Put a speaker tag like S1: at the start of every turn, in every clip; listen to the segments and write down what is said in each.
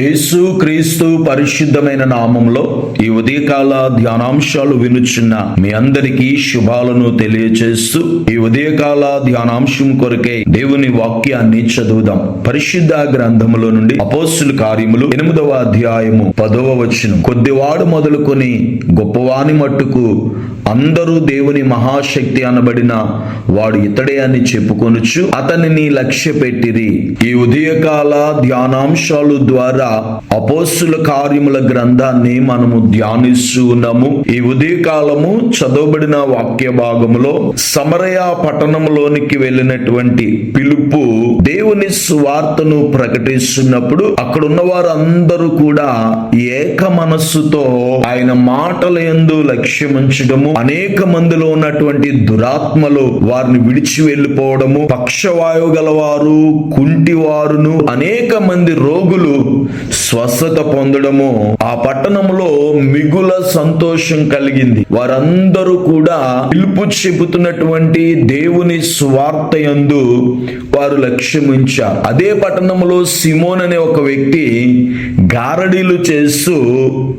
S1: యేసు క్రీస్తు పరిశుద్ధమైన నామంలో ఈ ఉదయకాల ధ్యానాంశాలు వినుచున్న మీ అందరికీ శుభాలను తెలియచేస్తూ ఈ ఉదయకాల ధ్యానాంశం కొరకే దేవుని వాక్యాన్ని చదువుదాం. పరిశుద్ధ గ్రంథములో నుండి అపోస్తుల కార్యములు ఎనిమిదవ అధ్యాయము పదవ వచనం. కొద్దివాడు మొదలుకొని గొప్పవాని మట్టుకు అందరూ దేవుని మహాశక్తి అనబడిన వాడు ఇతడే అని చెప్పుకొనుచు అతనిని లక్ష్య పెట్టిరి ఈ ఉదయకాల ధ్యానాంశాలు ద్వారా అపోస్సుల కార్యముల గ్రంథాన్ని మనము ధ్యానిస్తూ ఉన్నాము. ఈ ఉదయకాలము చదవబడిన వాక్య భాగములో సమరయ పట్టణంలోనికి వెళ్ళినటువంటి పిలుపు దేవుని సువార్తను ప్రకటిస్తున్నప్పుడు అక్కడ ఉన్న వారందరూ కూడా ఏక మనస్సుతో ఆయన మాటల ఎందు లక్ష్యముంచడము అనేక మందిలో ఉన్నటువంటి దురాత్మలు వారిని విడిచి వెళ్ళిపోవడము పక్షవాయువు గలవారు కుంటివారును అనేక మంది రోగులు స్వస్థత పొందడము. ఆ పట్టణంలో మిగుల సంతోషం కలిగింది. వారందరూ కూడా పిలుపు చెబుతున్నటువంటి దేవుని స్వార్థ యందు వారు లక్ష్యముంచారు అదే పట్టణంలో సిమోన్ అనే ఒక వ్యక్తి గారడీలు చేస్తూ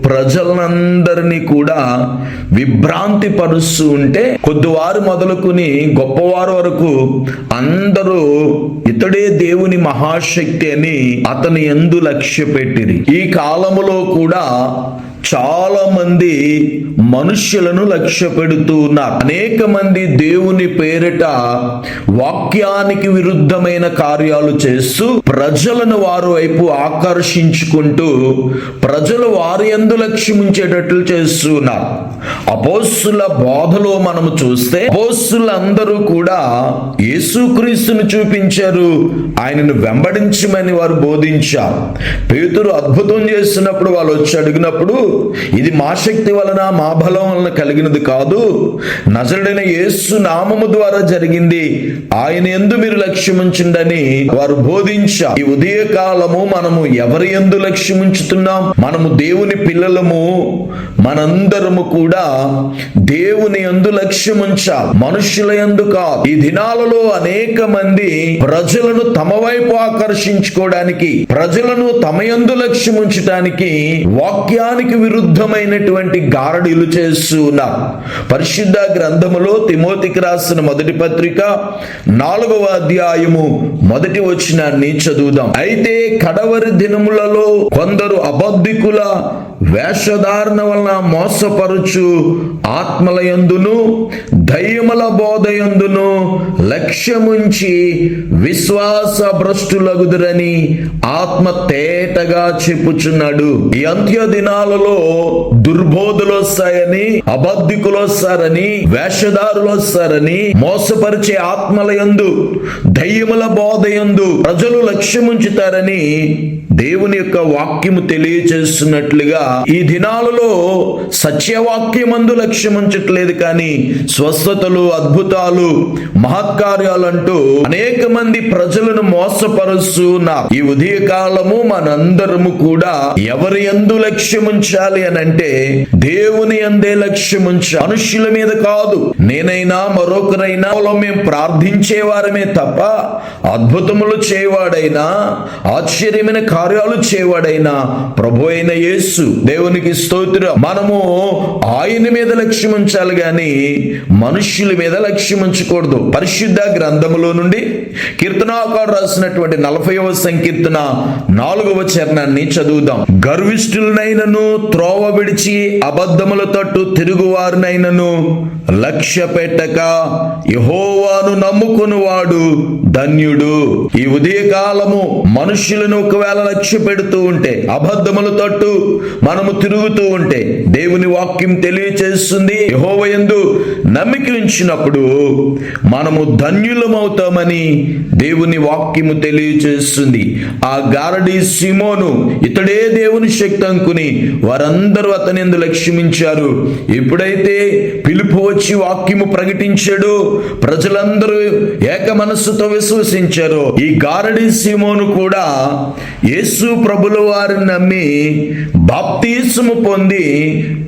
S1: ప్రజలందరినీ కూడా విభ్రాంతి పరుస్తూ ఉంటే కొద్దివారు మొదలుకుని గొప్పవారు వరకు అందరూ ఇతడే దేవుని మహాశక్తి అని అతని ఎందు లక్ష్య పెట్టిరి ఈ కాలములో కూడా చాలా మంది మనుష్యులను లక్ష్య పెడుతూ ఉన్నారు అనేక మంది దేవుని పేరిట వాక్యానికి విరుద్ధమైన కార్యాలు చేస్తూ ప్రజలను వారు వైపు ఆకర్షించుకుంటూ ప్రజలు వారి ఎందు లక్ష్యముంచేటట్లు చేస్తూ ఉన్నారు బోధలో మనము చూస్తే అపోస్సులందరూ కూడా యేసుక్రీస్తును చూపించారు. ఆయనను వెంబడించమని వారు బోధించారు. పేతురు అద్భుతం చేస్తున్నప్పుడు వాళ్ళు వచ్చి అడిగినప్పుడు ఇది మా శక్తి వలన మా బలం వలన కలిగినది కాదు. నజరుడైన యేసు నామము ద్వారా జరిగింది. ఆయన ఎందు మీరు లక్ష్యముంచుండని వారు బోధించా. ఈ ఉదయ కాలము మనము ఎవరి ఎందు లక్ష్యముంచుతున్నాం? మనము దేవుని పిల్లలము మనందరము కూడా దేవుని ఎందు లక్ష్యముంచాలి మనుషుల ఎందు కాదు. ఈ దినాలలో అనేక మంది ప్రజలను తమ వైపు ఆకర్షించుకోవడానికి ప్రజలను తమ యందు లక్ష్యముంచటానికి వాక్యానికి విరుద్ధమైనటువంటి గారడీలు చేస్తూ ఉన్నారు పరిశుద్ధ గ్రంథములో తిమోతికి రాసిన మొదటి పత్రిక నాలుగవ అధ్యాయము మొదటి వచనాన్ని చదువుదాం. అయితే కడవరి దినములలో కొందరు వేషధారణ వలన మోసపరుచు ఆత్మలయందును దయ్యముల బోధయందును లక్ష్యముంచి విశ్వాస భ్రష్టులగుదురని ఆత్మ తేటగా చెప్పుచున్నాడు. ఈ అంత్య దినాలలో దుర్బోధులు వస్తాయని అబద్ధికులు వస్తారని వేషధారులు వస్తారని మోసపరిచే ఆత్మలయందు దయ్యముల బోధయందు ప్రజలు లక్ష్యముంచుతారని దేవుని యొక్క వాక్యము తెలియచేస్తున్నట్లుగా ఈ దినాలలో సత్యవాక్యమందు లక్ష్యం ఉంచట్లేదు కానీ స్వస్థతలు అద్భుతాలు మహత్కార్యాలు అంటూ అనేక మంది ప్రజలను మోసపరుస్తున్నారు. ఈ ఉదయ కాలము మనందరము కూడా ఎవరి ఎందు లక్ష్యం ఉంచాలి అని అంటే దేవుని అందే లక్ష్యం ఉంచాలి మనుష్యుల మీద కాదు నేనైనా మరొకరైనా మేము ప్రార్థించే వారమే తప్ప అద్భుతములు చేయవాడైనా ఆశ్చర్యమైన కార్యాలు చేయవాడైనా ప్రభు అయిన యేసు దేవునికి స్తోత్రం. మనము ఆయన మీద లక్ష్యం ఉంచాలి గాని మనుష్యుల మీద లక్ష్యం ఉంచకూడదు. పరిశుద్ధ గ్రంథములో నుండి కీర్తనాకారు రాసినటువంటి నలభైవ సంకీర్తన నాలుగవ చరణాన్ని చదువుదాం. గర్విష్ఠులనైనను త్రోవ విడిచి అబద్ధముల తట్టు తిరుగువారినైనను లక్ష్య పెట్టక యహోవాను నమ్ముకునివాడు ధన్యుడు. ఈ ఉదయకాలము మనుష్యులను ఒకవేళ లక్ష్య పెడుతూ ఉంటే అబద్ధములు తట్టు మనము తిరుగుతూ ఉంటే దేవుని వాక్యం తెలియచేస్తుంది. యహోవ యందు నమ్మికించినప్పుడు మనము ధన్యులమవుతామని దేవుని వాక్యము తెలియచేస్తుంది. ఆ గారడి సిమోను ఇతడే దేవుని శక్తి అనుకుని వారందరూ అతని ఎందు లక్ష్యమించారు. ఎప్పుడైతే పిలుపు వచ్చి వాక్యము ప్రకటించాడు. ప్రజలందరూ ఏక మనస్సుతో విశ్వసించారు. ఈ గారడి సీమోను కూడా యేసు ప్రభుల వారిని నమ్మి బాప్తీసము పొంది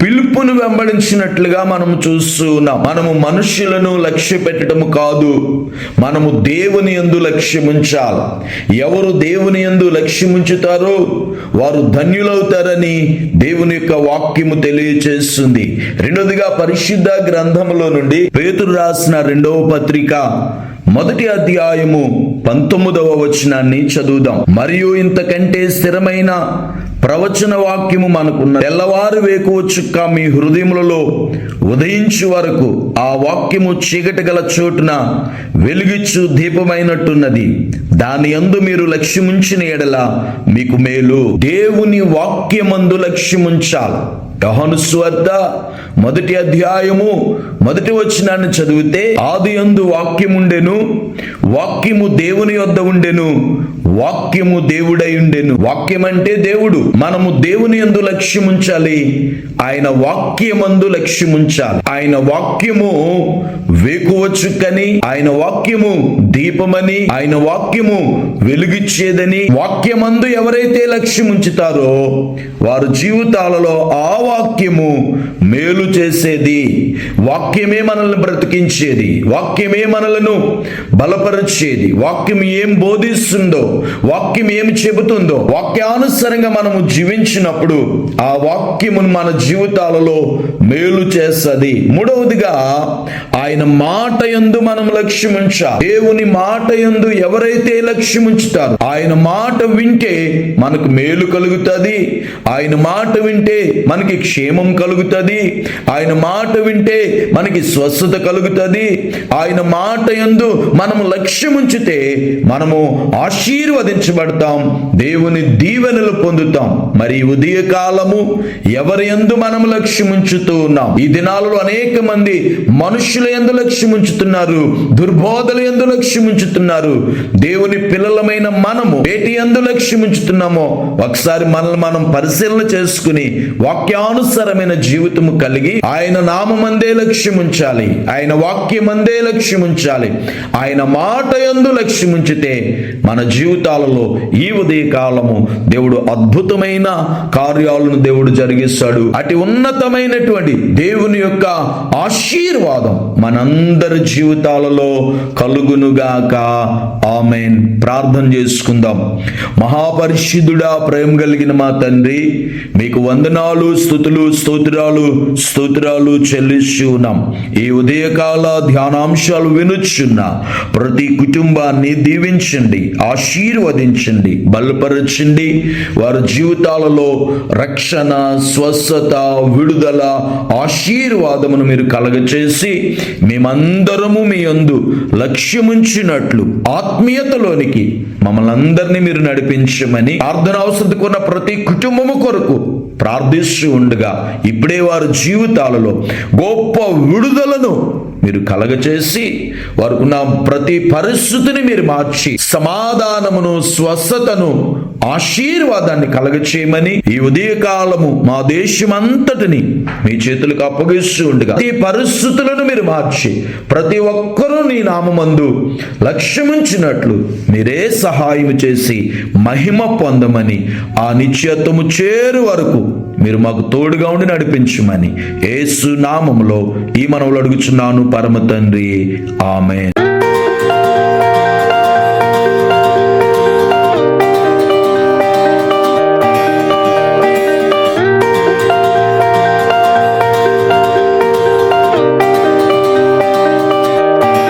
S1: పిలుపును వెంబడించినట్లుగా మనము చూస్తున్నాం. మనము మనుష్యులను లక్ష్య పెట్టడం కాదు. మనము దేవుని యందు లక్ష్యముంచాలి. ఎవరు దేవుని యందు లక్ష్యముంచుతారో వారు ధన్యులవుతారని దేవుని యొక్క వాక్యము తెలియచేస్తుంది. రెండవదిగా పరిశుద్ధ గ్రంథములో నుండి పేతురు రాసిన రెండవ పత్రిక మొదటి అధ్యాయము పంతొమ్మిదవ వచనాన్ని చదువుదాం. మరియు ఇంతకంటే స్థిరమైన ప్రవచన వాక్యము మనకున్న తెల్లవారు వేకువచ్చుక్క మీ హృదయములలో ఉదయించు వరకు ఆ వాక్యము చీకటి గల చోటున వెలుగిచ్చు దీపమైనట్టున్నది. దాని అందు మీరు లక్ష్యముంచిన ఎడల మీకు మేలు. దేవుని వాక్యమందు లక్ష్యముంచాలి. యోహాను వద్ద మొదటి అధ్యాయము మొదటి వచనాన్ని చదివితే ఆది అందు వాక్యముండెను వాక్యము దేవుని యొద్ద ఉండెను వాక్యము దేవుడై ఉండెను. వాక్యం అంటే దేవుడు. మనము దేవుని యందు లక్ష్యం ఉంచాలి ఆయన వాక్యమందు లక్ష్యం ఉంచాలి ఆయన వాక్యము వేకువచ్చుకని ఆయన వాక్యము దీపమని ఆయన వాక్యము వెలుగిచ్చేదని వాక్యమందు ఎవరైతే లక్ష్యం ఉంచుతారో వారు జీవితాలలో ఆ వాక్యము మేలు చేసేది. వాక్యమే మనల్ని బ్రతికించేది. వాక్యమే మనలను బలపరిచేది. వాక్యం ఏం బోధిస్తుందో వాక్యం ఏమి చెబుతుందో వాక్యానుసారంగా మనము జీవించినప్పుడు ఆ వాక్యమును మన జీవితాలలో మేలు చేస్తుంది. మూడవదిగా ఆయన మాట యందు మనం లక్ష్యం ఉంచాలి. దేవుని మాట యందు ఎవరైతే లక్ష్యం ఉంచుతారో ఆయన మాట వింటే మనకు మేలు కలుగుతుంది. ఆయన మాట వింటే మనకి క్షేమం కలుగుతుంది. ఆయన మాట వింటే మనకి స్వస్థత కలుగుతుంది. ఆయన మాట ఎందు మనము లక్ష్యం ఉంచితే మనము ఆశీర్వదించబడతాం. దేవుని దీవెనలు పొందుతాం. మరి ఉదయ కాలము ఎవరి యందు మనం లక్ష్యం ఉంచుతూ ఉన్నాం? ఈ దినాలలో అనేక మంది మనుషుల యందు లక్ష్యం ఉంచుతున్నారు. దుర్బోధల ఎందు లక్ష్యం ఉంచుతున్నారు. దేవుని పిల్లలమైన మనము వేటి యందు లక్ష్యం ఉంచుతున్నామో ఒకసారి మనల్ని మనం పరిశీలన చేసుకుని వాక్యానుసారమైన జీవితము కలిగి ఆయన నామందే లక్ష్యం ఉంచాలి ఆయన వాక్యమందే లక్ష్యం ఉంచాలి ఆయన మాట ఎందు లక్ష్యం ఉంచితే మన జీవితాలలో ఈ ఉదయ కాలము దేవుడు అద్భుతమైన కార్యాలను దేవుడు జరిగిస్తాడు. అటు ఉన్నతమైనటువంటి దేవుని యొక్క ఆశీర్వాదం మనందరి జీవితాలలో కలుగునుగాక. ఆమెన్. ప్రార్థన చేసుకుందాం. మహాపరిశుద్ధుడా ప్రేమ కలిగిన మా తండ్రి మీకు వందనాలు స్థుతులు స్తోత్రాలు స్తోత్రాలు చెల్లిస్తూ ఉన్నాం ఈ ఉదయకాల ధ్యానాంశాలు వినుచున్న ప్రతి కుటుంబాన్ని దీవించండి ఆశీర్వదించండి బలపరచండి. వారి జీవితాలలో రక్షణ స్వస్థత విడుదల ఆశీర్వాదమును మీరు కలగచేసి మేమందరము మీ అందు లక్ష్యముంచినట్లు ఆత్మీయతలోనికి మమ్మల్ని అందరినీ మీరు నడిపించమని ప్రార్థన అవసరం కొన్న ప్రతి కుటుంబము కొరకు ప్రార్థిస్తూ ఉండగా ఇప్పుడే వారి జీవితాలలో గొప్ప విడుదలను మీరు కలగచేసి వారుకున్న ప్రతి పరిస్థితిని మీరు మార్చి సమాధానమును స్వస్థతను ఆశీర్వాదాన్ని కలగచేయమని ఈ ఉదయకాలము మా దేశమంతటిని మీ చేతులకు అప్పగిస్తూ ఉండగా ఈ పరిస్థితులను మీరు మార్చి ప్రతి ఒక్కరూ నీ నామందు లక్ష్యముంచినట్లు మీరే సహాయం చేసి మహిమ పొందమని ఆ నిత్యత్వము చేరు వరకు మీరు మాకు తోడుగా ఉండి నడిపించమని ఏసు నామములో ఈ మనవులు అడుగుచున్నాను పరమ తండ్రి. Amen.